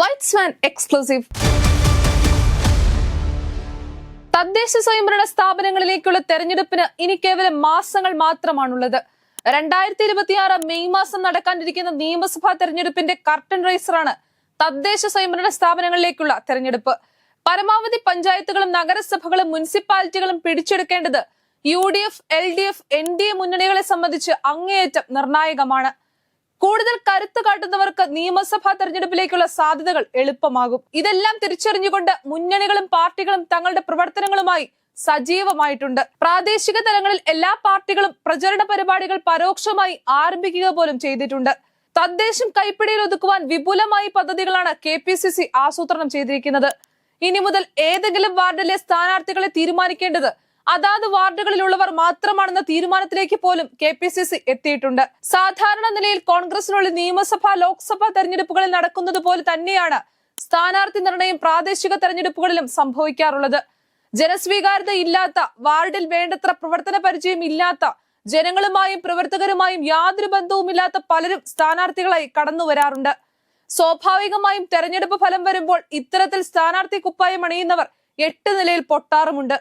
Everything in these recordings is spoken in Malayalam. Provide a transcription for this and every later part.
വൈറ്റ്സ്മാൻ എക്സ്ക്ലൂസീവ് തദ്ദേശ സ്വയംഭരണ സ്ഥാപനങ്ങളിലേക്കുള്ള തെരഞ്ഞെടുപ്പിന് ഇനി കേവലം മാസങ്ങൾ മാത്രമാണുള്ളത്. രണ്ടായിരത്തി ഇരുപത്തിയാറ് മെയ് മാസം നടക്കാനിരിക്കുന്ന നിയമസഭാ തെരഞ്ഞെടുപ്പിന്റെ കർട്ടൻ റൈസറാണ് തദ്ദേശ സ്വയംഭരണ സ്ഥാപനങ്ങളിലേക്കുള്ള തെരഞ്ഞെടുപ്പ്. പരമാവധി പഞ്ചായത്തുകളും നഗരസഭകളും മുനിസിപ്പാലിറ്റികളും പിടിച്ചെടുക്കേണ്ടത് U D F L D F N D A മുന്നണികളെ സംബന്ധിച്ച് അങ്ങേയറ്റം നിർണായകമാണ്. കൂടുതൽ കരുത്ത് കാട്ടുന്നവർക്ക് നിയമസഭാ തെരഞ്ഞെടുപ്പിലേക്കുള്ള സാധ്യതകൾ എളുപ്പമാകും. ഇതെല്ലാം തിരിച്ചറിഞ്ഞുകൊണ്ട് മുന്നണികളും പാർട്ടികളും തങ്ങളുടെ പ്രവർത്തനങ്ങളുമായി സജീവമായിട്ടുണ്ട്. പ്രാദേശിക തലങ്ങളിൽ എല്ലാ പാർട്ടികളും പ്രചരണ പരിപാടികൾ പരോക്ഷമായി ആരംഭിക്കുക പോലും ചെയ്തിട്ടുണ്ട്. തദ്ദേശം കൈപ്പിടിയിൽ ഒതുക്കുവാൻ വിപുലമായ പദ്ധതികളാണ് കെ പി സി സി ആസൂത്രണം ചെയ്തിരിക്കുന്നത്. ഇനി മുതൽ ഏതെങ്കിലും വാർഡിലെ സ്ഥാനാർത്ഥികളെ തീരുമാനിക്കേണ്ടത് അതാത് വാർഡുകളിലുള്ളവർ മാത്രമാണെന്ന തീരുമാനത്തിലേക്ക് പോലും കെ പി സി സി എത്തിയിട്ടുണ്ട്. സാധാരണ നിലയിൽ കോൺഗ്രസിനുള്ളിൽ നിയമസഭാ ലോക്സഭാ തെരഞ്ഞെടുപ്പുകളിൽ നടക്കുന്നത് പോലെ തന്നെയാണ് സ്ഥാനാർത്ഥി നിർണയം പ്രാദേശിക തെരഞ്ഞെടുപ്പുകളിലും സംഭവിക്കാറുള്ളത്. ജനസ്വീകാര്യത ഇല്ലാത്ത വാർഡിൽ വേണ്ടത്ര പ്രവർത്തന പരിചയം ഇല്ലാത്ത ജനങ്ങളുമായും പ്രവർത്തകരുമായും യാതൊരു ബന്ധവുമില്ലാത്ത പലരും സ്ഥാനാർത്ഥികളായി കടന്നു വരാറുണ്ട്. സ്വാഭാവികമായും തെരഞ്ഞെടുപ്പ് ഫലം വരുമ്പോൾ ഇത്തരത്തിൽ സ്ഥാനാർത്ഥി കുപ്പായം അണിയുന്നവർ എട്ട് നിലയിൽ പൊട്ടാറുമുണ്ട്.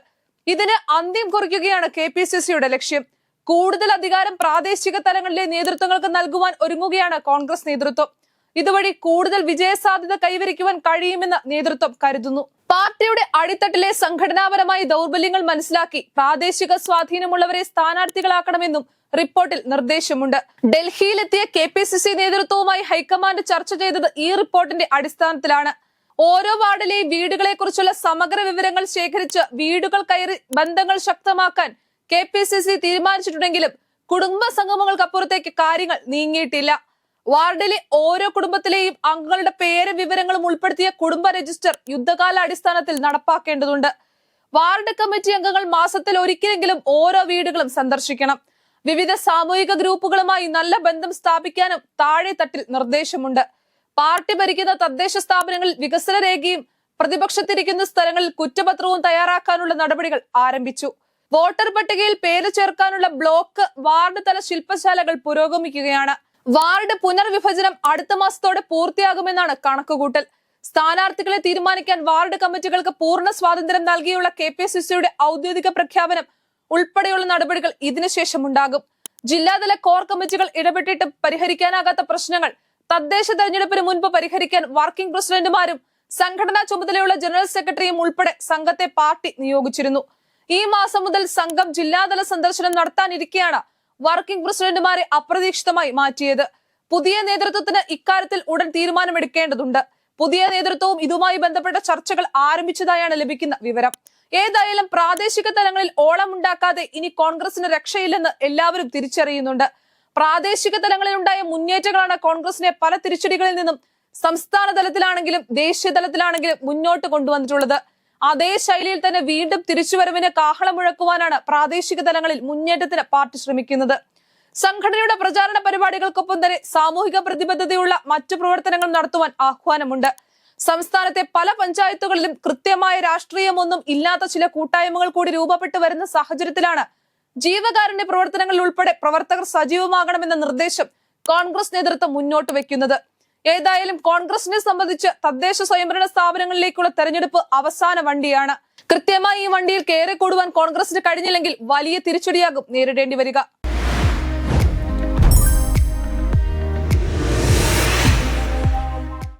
ഇതിന് അന്ത്യം കുറിക്കുകയാണ് കെ പി സി സിയുടെ ലക്ഷ്യം. കൂടുതൽ അധികാരം പ്രാദേശിക തലങ്ങളിലെ നേതൃത്വങ്ങൾക്ക് നൽകുവാൻ ഒരുങ്ങുകയാണ് കോൺഗ്രസ് നേതൃത്വം. ഇതുവഴി കൂടുതൽ വിജയസാധ്യത കൈവരിക്കുവാൻ കഴിയുമെന്ന് നേതൃത്വം കരുതുന്നു. പാർട്ടിയുടെ അടിത്തട്ടിലെ സംഘടനാപരമായ ദൗർബല്യങ്ങൾ മനസ്സിലാക്കി പ്രാദേശിക സ്വാധീനമുള്ളവരെ സ്ഥാനാർത്ഥികളാക്കണമെന്നും റിപ്പോർട്ടിൽ നിർദ്ദേശമുണ്ട്. ഡൽഹിയിലെത്തിയ കെ പി സി സി നേതൃത്വവുമായി ഹൈക്കമാൻഡ് ചർച്ച ചെയ്തത് ഈ റിപ്പോർട്ടിന്റെ അടിസ്ഥാനത്തിലാണ്. ഓരോ വാർഡിലെയും വീടുകളെ കുറിച്ചുള്ള സമഗ്ര വിവരങ്ങൾ ശേഖരിച്ച് വീടുകൾ കയറി ബന്ധങ്ങൾ ശക്തമാക്കാൻ കെ പി സി സി തീരുമാനിച്ചിട്ടുണ്ടെങ്കിലും കുടുംബ സംഗമങ്ങൾക്കപ്പുറത്തേക്ക് കാര്യങ്ങൾ നീങ്ങിയിട്ടില്ല. വാർഡിലെ ഓരോ കുടുംബത്തിലെയും അംഗങ്ങളുടെ പേര് വിവരങ്ങളും ഉൾപ്പെടുത്തിയ കുടുംബ രജിസ്റ്റർ യുദ്ധകാല അടിസ്ഥാനത്തിൽ നടപ്പാക്കേണ്ടതുണ്ട്. വാർഡ് കമ്മിറ്റി അംഗങ്ങൾ മാസത്തിൽ ഒരിക്കലെങ്കിലും ഓരോ വീടുകളും സന്ദർശിക്കണം. വിവിധ സാമൂഹിക ഗ്രൂപ്പുകളുമായി നല്ല ബന്ധം സ്ഥാപിക്കാനും താഴെ തട്ടിൽ നിർദ്ദേശമുണ്ട്. പാർട്ടി ഭരിക്കുന്ന തദ്ദേശ സ്ഥാപനങ്ങളിൽ വികസന രേഖയും പ്രതിപക്ഷത്തിരിക്കുന്ന സ്ഥലങ്ങളിൽ കുറ്റപത്രവും തയ്യാറാക്കാനുള്ള നടപടികൾ ആരംഭിച്ചു. വോട്ടർ പട്ടികയിൽ പേര് ചേർക്കാനുള്ള ബ്ലോക്ക് വാർഡ് തല ശില്പശാലകൾ പുരോഗമിക്കുകയാണ്. വാർഡ് പുനർവിഭജനം അടുത്ത മാസത്തോടെ പൂർത്തിയാകുമെന്നാണ് കണക്കുകൂട്ടൽ. സ്ഥാനാർത്ഥികളെ തീരുമാനിക്കാൻ വാർഡ് കമ്മിറ്റികൾക്ക് പൂർണ സ്വാതന്ത്ര്യം നൽകിയുള്ള കെ പി സി സിയുടെ ഔദ്യോഗിക പ്രഖ്യാപനം ഉൾപ്പെടെയുള്ള നടപടികൾ ഇതിനുശേഷം ഉണ്ടാകും ജില്ലാതല കോർ കമ്മിറ്റികൾ ഇടപെട്ടിട്ട് പരിഹരിക്കാനാകാത്ത പ്രശ്നങ്ങൾ തദ്ദേശ തെരഞ്ഞെടുപ്പിന് മുൻപ് പരിഹരിക്കാൻ വർക്കിംഗ് പ്രസിഡന്റുമാരും സംഘടനാ ചുമതലയുള്ള ജനറൽ സെക്രട്ടറിയും ഉൾപ്പെടെ സംഘത്തെ പാർട്ടി നിയോഗിച്ചിരുന്നു. ഈ മാസം മുതൽ സംഘം ജില്ലാതല സന്ദർശനം നടത്താനിരിക്കെയാണ് വർക്കിംഗ് പ്രസിഡന്റുമാരെ അപ്രതീക്ഷിതമായി മാറ്റിയത്. പുതിയ നേതൃത്വത്തിന് ഇക്കാര്യത്തിൽ ഉടൻ തീരുമാനമെടുക്കേണ്ടതുണ്ട്. പുതിയ നേതൃത്വവും ഇതുമായി ബന്ധപ്പെട്ട ചർച്ചകൾ ആരംഭിച്ചതായാണ് ലഭിക്കുന്ന വിവരം. ഏതായാലും പ്രാദേശിക തലങ്ങളിൽ ഓളമുണ്ടാക്കാതെ ഇനി കോൺഗ്രസിന് രക്ഷയില്ലെന്ന് എല്ലാവരും തിരിച്ചറിയുന്നുണ്ട്. പ്രാദേശിക തലങ്ങളിൽ ഉണ്ടായ മുന്നേറ്റങ്ങളാണ് കോൺഗ്രസിനെ പല തിരിച്ചടികളിൽ നിന്നും സംസ്ഥാന തലത്തിലാണെങ്കിലും ദേശീയ തലത്തിലാണെങ്കിലും മുന്നോട്ട് കൊണ്ടുവന്നിട്ടുള്ളത്. അതേ ശൈലിയിൽ തന്നെ വീണ്ടും തിരിച്ചുവരവിന് കാഹളം മുഴക്കുവാനാണ് പ്രാദേശിക തലങ്ങളിൽ മുന്നേറ്റത്തിന് പാർട്ടി ശ്രമിക്കുന്നത്. സംഘടനയുടെ പ്രചാരണ പരിപാടികൾക്കൊപ്പം തന്നെ സാമൂഹിക പ്രതിബദ്ധതയുള്ള മറ്റു പ്രവർത്തനങ്ങൾ നടത്തുവാൻ ആഹ്വാനമുണ്ട്. സംസ്ഥാനത്തെ പല പഞ്ചായത്തുകളിലും കൃത്യമായ രാഷ്ട്രീയമൊന്നും ഇല്ലാത്ത ചില കൂട്ടായ്മകൾ കൂടി രൂപപ്പെട്ടു വരുന്ന സാഹചര്യത്തിലാണ് ജീവകാരുണ്യ പ്രവർത്തനങ്ങളിൽ ഉൾപ്പെടെ പ്രവർത്തകർ സജീവമാകണമെന്ന നിർദ്ദേശം കോൺഗ്രസ് നേതൃത്വം മുന്നോട്ട് വെക്കുന്നത്. ഏതായാലും കോൺഗ്രസിനെ സംബന്ധിച്ച് തദ്ദേശ സ്വയംഭരണ സ്ഥാപനങ്ങളിലേക്കുള്ള തെരഞ്ഞെടുപ്പ് അവസാന വണ്ടിയാണ്. കൃത്യമായി ഈ വണ്ടിയിൽ കയറി കൂടുവാൻ കോൺഗ്രസിന് കഴിഞ്ഞില്ലെങ്കിൽ വലിയ തിരിച്ചടിയാകും നേരിടേണ്ടി വരിക.